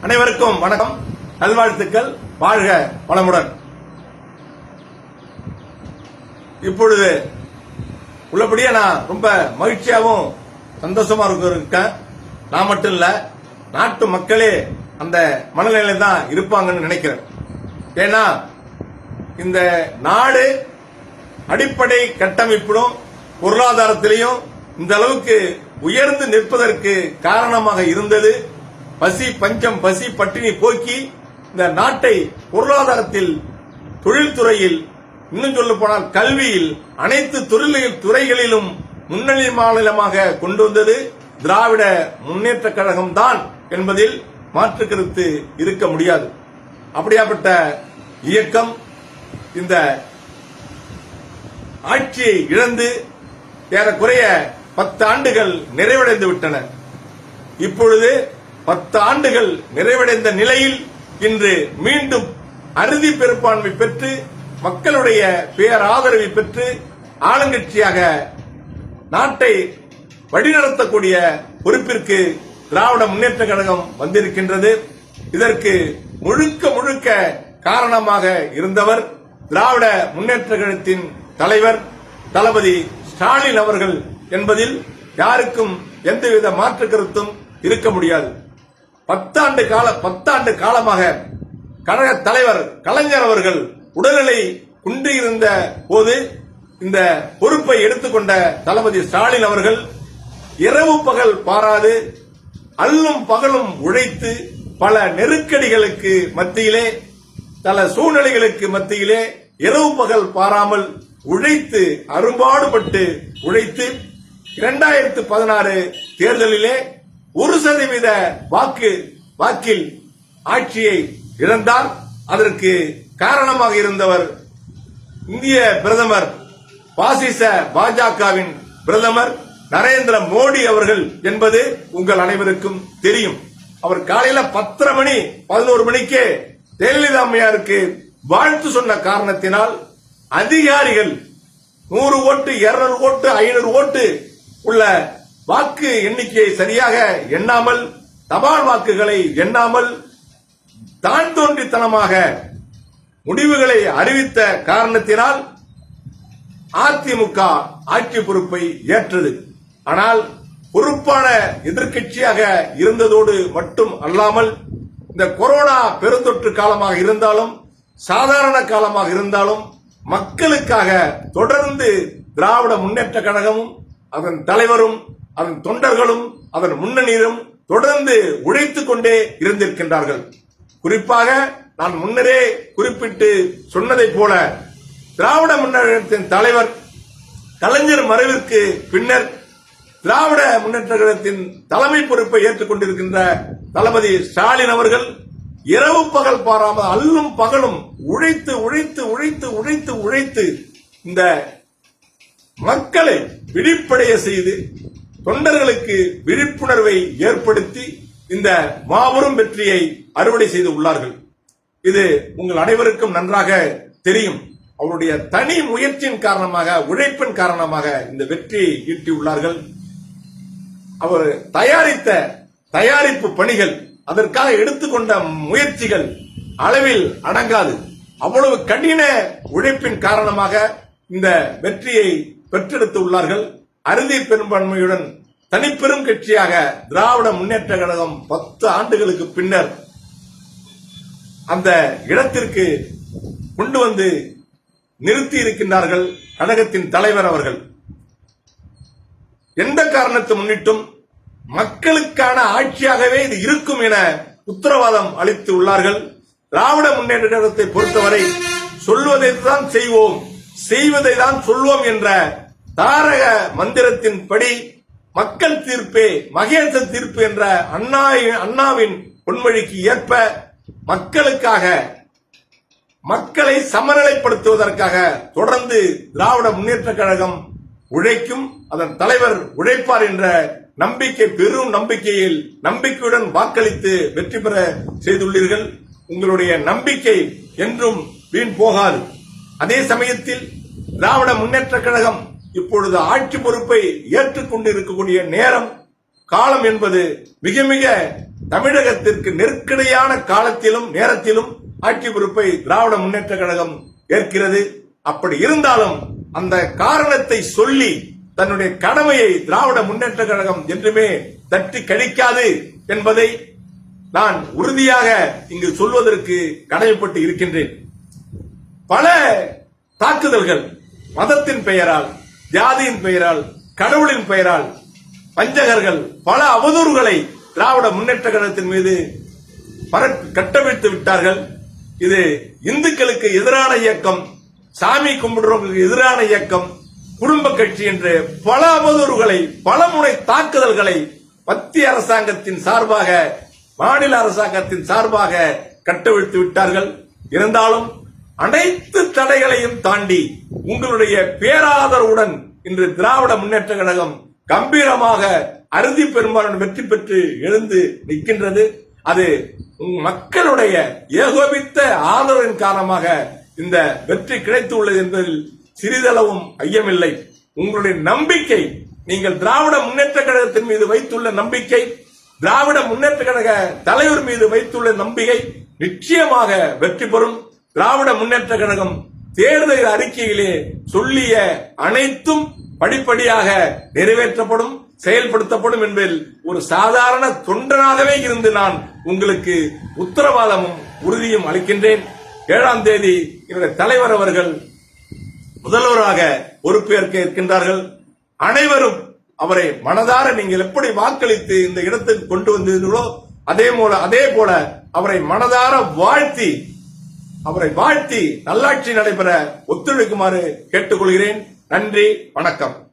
அனைவருக்கும் வணக்கம். நல்வாழ்த்துக்கள். வாழ்க வளமுடன். இப்பொழுது உள்ளபடியே நான் ரொம்ப மகிழ்ச்சியாகவும் சந்தோஷமா இருக்கேன் நான் மட்டும் இல்ல நாட்டு மக்களே அந்த மனநிலையில தான் இருப்பாங்கன்னு நினைக்கிறேன். ஏன்னா இந்த நாடு அடிப்படை கட்டமைப்பிலும் பொருளாதாரத்திலையும் இந்த அளவுக்கு உயர்ந்து நிற்பதற்கு காரணமாக இருந்தது. பசி பஞ்சம் பசி பட்டினி போக்கி இந்த நாட்டை பொருளாதாரத்தில் தொழில்துறையில் இன்னும் சொல்ல போனால் கல்வியில் அனைத்து தொழில் துறைகளிலும் முன்னணி மாநிலமாக கொண்டு வந்தது திராவிட முன்னேற்ற கழகம் தான் என்பதில் மாற்று கருத்து இருக்க முடியாது. அப்படியாப்பட்ட இயக்கம் இந்த ஆட்சியை இழந்து ஏறக்குறைய பத்து ஆண்டுகள் நிறைவடைந்து விட்டன. இப்பொழுது பத்து ஆண்டுகள் நிறைவடைந்த நிலையில் இன்று மீண்டும் அறுதி பெரும்பான்மை பெற்று மக்களுடைய பேராதரவை பெற்று ஆளுங்கட்சியாக நாட்டை வழிநடத்தக்கூடிய பொறுப்பிற்கு திராவிட முன்னேற்ற கழகம் வந்திருக்கின்றது. இதற்கு முழுக்க முழுக்க காரணமாக இருந்தவர் திராவிட முன்னேற்ற கழகத்தின் தலைவர் தளபதி ஸ்டாலின் அவர்கள் என்பதில் யாருக்கும் எந்தவித மாற்று கருத்தும் இருக்க முடியாது. பத்தாண்டு கால பத்தாண்டு காலமாக கழக தலைவர் கலைஞர் அவர்கள் உடல்நிலை குன்றியிருந்த போது இந்த பொறுப்பை எடுத்துக்கொண்ட தளபதி ஸ்டாலின் அவர்கள் இரவு பகல் பாராது அல்லும் பகலும் உழைத்து பல நெருக்கடிகளுக்கு மத்தியிலே பல சூழ்நிலைகளுக்கு மத்தியிலே இரவு பகல் பாராமல் உழைத்து அரும்பாடுபட்டு உழைத்து இரண்டாயிரத்து பதினாறு தேர்தலிலே ஒரு சதவீத வாக்கு வாக்கில் ஆட்சியை இழந்தார். அதற்கு காரணமாக இருந்தவர் இந்திய பிரதமர் பாசிச பாஜகவின் பிரதமர் நரேந்திர மோடி அவர்கள் என்பது உங்கள் அனைவருக்கும் தெரியும். அவர் காலையில பத்தரை மணி பதினோரு மணிக்கே ஜெயலலிதா அம்மையாருக்கு வாழ்த்து சொன்ன காரணத்தினால் அதிகாரிகள் நூறு ஓட்டு இருநூறு ஓட்டு ஐநூறு ஓட்டு உள்ள வாக்கு எண்ணிக்கையை சரியாக எண்ணாமல் தபால் வாக்குகளை எண்ணாமல் தான் தோன்றித்தனமாக முடிவுகளை அறிவித்த காரணத்தினால் அதிமுக ஆட்சி பொறுப்பை ஏற்றது. ஆனால் பொறுப்பான எதிர்க்கட்சியாக இருந்ததோடு மட்டும் அல்லாமல் இந்த கொரோனா பெருந்தொற்று காலமாக இருந்தாலும் சாதாரண காலமாக இருந்தாலும் மக்களுக்காக தொடர்ந்து திராவிட முன்னேற்ற கழகமும் அதன் தலைவரும் அதன் தொண்டர்களும் அதன் முன்னணியிலும் தொடர்ந்து உழைத்துக் கொண்டே இருந்திருக்கின்றார்கள். குறிப்பாக நான் முன்னரே குறிப்பிட்டு சொன்னதைப் போல திராவிட முன்னேற்றத்தின் தலைவர் கலைஞர் மறைவிற்கு பின்னர் திராவிட முன்னேற்ற கழகத்தின் தலைமை பொறுப்பை ஏற்றுக்கொண்டிருக்கின்ற தளபதி ஸ்டாலின் அவர்கள் இரவு பகல் பாராமல் அல்லும் பகலும் உழைத்து உழைத்து உழைத்து உழைத்து உழைத்து இந்த மக்களை விழிப்படைய செய்து தொண்டர்களுக்கு விழிப்புணர்வை ஏற்படுத்தி இந்த மாபெரும் வெற்றியை அறுவடை செய்து உள்ளார்கள். இது உங்கள் அனைவருக்கும் நன்றாக தெரியும். அவருடைய தனி முயற்சியின் காரணமாக உழைப்பின் காரணமாக இந்த வெற்றியை ஈட்டியுள்ளார்கள் அவர் தயாரித்த தயாரிப்பு பணிகள் அதற்காக எடுத்துக்கொண்ட முயற்சிகள் அளவில் அடங்காது. அவ்வளவு கடின உழைப்பின் காரணமாக இந்த வெற்றியை பெற்றெடுத்து உள்ளார்கள். அறுதி பெரும்பான்மையுடன் தனிப்பெரும் கட்சியாக திராவிட முன்னேற்ற கழகம் பத்து ஆண்டுகளுக்கு பின்னர் அந்த இடத்திற்கு கொண்டு வந்து நிறுத்தி இருக்கின்றார்கள் கழகத்தின் தலைவர் அவர்கள். எந்த காரணத்தை முன்னிட்டும் மக்களுக்கான ஆட்சியாகவே இது இருக்கும் என உத்தரவாதம் அளித்து உள்ளார்கள். திராவிட முன்னேற்ற கழகத்தை பொறுத்தவரை சொல்வதை தான் செய்வோம் செய்வதை தான் சொல்வோம் என்ற தாரக மந்திரத்தின்படி மக்கள் தீர்ப்பே மகேச தீர்ப்பு என்ற அண்ணா அண்ணாவின் பொன்மொழிக்கு ஏற்ப மக்களுக்காக மக்களை சமநிலைப்படுத்துவதற்காக தொடர்ந்து திராவிட முன்னேற்ற கழகம் உழைக்கும் அதன் தலைவர் உழைப்பார் என்ற நம்பிக்கை பெரும் நம்பிக்கையில் நம்பிக்கையுடன் வாக்களித்து வெற்றி பெற செய்துள்ளீர்கள். உங்களுடைய நம்பிக்கை என்றும் வீண் போகாது. அதே சமயத்தில் திராவிட முன்னேற்ற கழகம் இப்பொழுது ஆட்சி பொறுப்பை ஏற்றுக்கொண்டு இருக்கக்கூடிய நேரம் காலம் என்பது மிக மிக தமிழகத்திற்கு நெருக்கடியான காலத்திலும் நேரத்திலும் ஆட்சி பொறுப்பை திராவிட முன்னேற்ற கழகம் ஏற்கிறது. அப்படி இருந்தாலும் அந்த காரணத்தை சொல்லி தன்னுடைய கடமையை திராவிட முன்னேற்ற கழகம் என்றுமே தட்டி கழிக்காது என்பதை நான் உறுதியாக இங்கு சொல்வதற்கு கடமைப்பட்டு இருக்கின்றேன். பல தாக்குதல்கள் மதத்தின் பெயரால் ஜாதியின் பெயரால் கடவுளின் பெயரால் வஞ்சகர்கள் பல அவதூறுகளை திராவிட முன்னேற்ற கழகத்தின் மீது பரப்பி கட்டவிழ்த்து விட்டார்கள். இது இந்துக்களுக்கு எதிரான இயக்கம் சாமி கும்பிடுறவங்களுக்கு எதிரான இயக்கம் குடும்ப கட்சி என்று பல அவதூறுகளை பல முறை தாக்குதல்களை மத்திய அரசாங்கத்தின் சார்பாக மாநில அரசாங்கத்தின் சார்பாக கட்டவிழ்த்து விட்டார்கள். இருந்தாலும் அனைத்து தடைகளையும் தாண்டி உங்களுடைய பேராதரவுடன் இன்று திராவிட முன்னேற்ற கழகம் கம்பீரமாக அறுதி பெரும்பாலான வெற்றி பெற்று எழுந்து நிற்கின்றது. அது மக்களுடைய ஏகோபித்த ஆதரவின் காரணமாக இந்த வெற்றி கிடைத்துள்ளது என்பதில் சிறிதளவும் ஐயமில்லை. உங்களுடைய நம்பிக்கை நீங்கள் திராவிட முன்னேற்ற கழகத்தின் மீது வைத்துள்ள நம்பிக்கை திராவிட முன்னேற்ற கழக தலைவர் மீது வைத்துள்ள நம்பிக்கை நிச்சயமாக வெற்றி பெறும். திராவிட முன்னேற்ற கழகம் தேர்தல் அறிக்கையிலே சொல்லிய அனைத்தும் படிப்படியாக நிறைவேற்றப்படும் செயல்படுத்தப்படும் என்பதில் ஒரு சாதாரண தொண்டனாகவே இருந்து நான் உங்களுக்கு உத்தரவாதமும் உறுதியும் அளிக்கின்றேன். ஏழாம் தேதி என்னுடைய தலைவர் அவர்கள் முதல்வராக பொறுப்பேற்க இருக்கின்றார்கள். அனைவரும் அவரை மனதார நீங்கள் எப்படி வாக்களித்து இந்த இடத்துக்கு கொண்டு வந்தீர்களோ அதே போல அதே போல அவரை மனதார வாழ்த்தி அவரை வாழ்த்தி நல்லாட்சி நடைபெற ஒத்துழைக்குமாறு கேட்டுக்கொள்கிறேன். நன்றி வணக்கம்.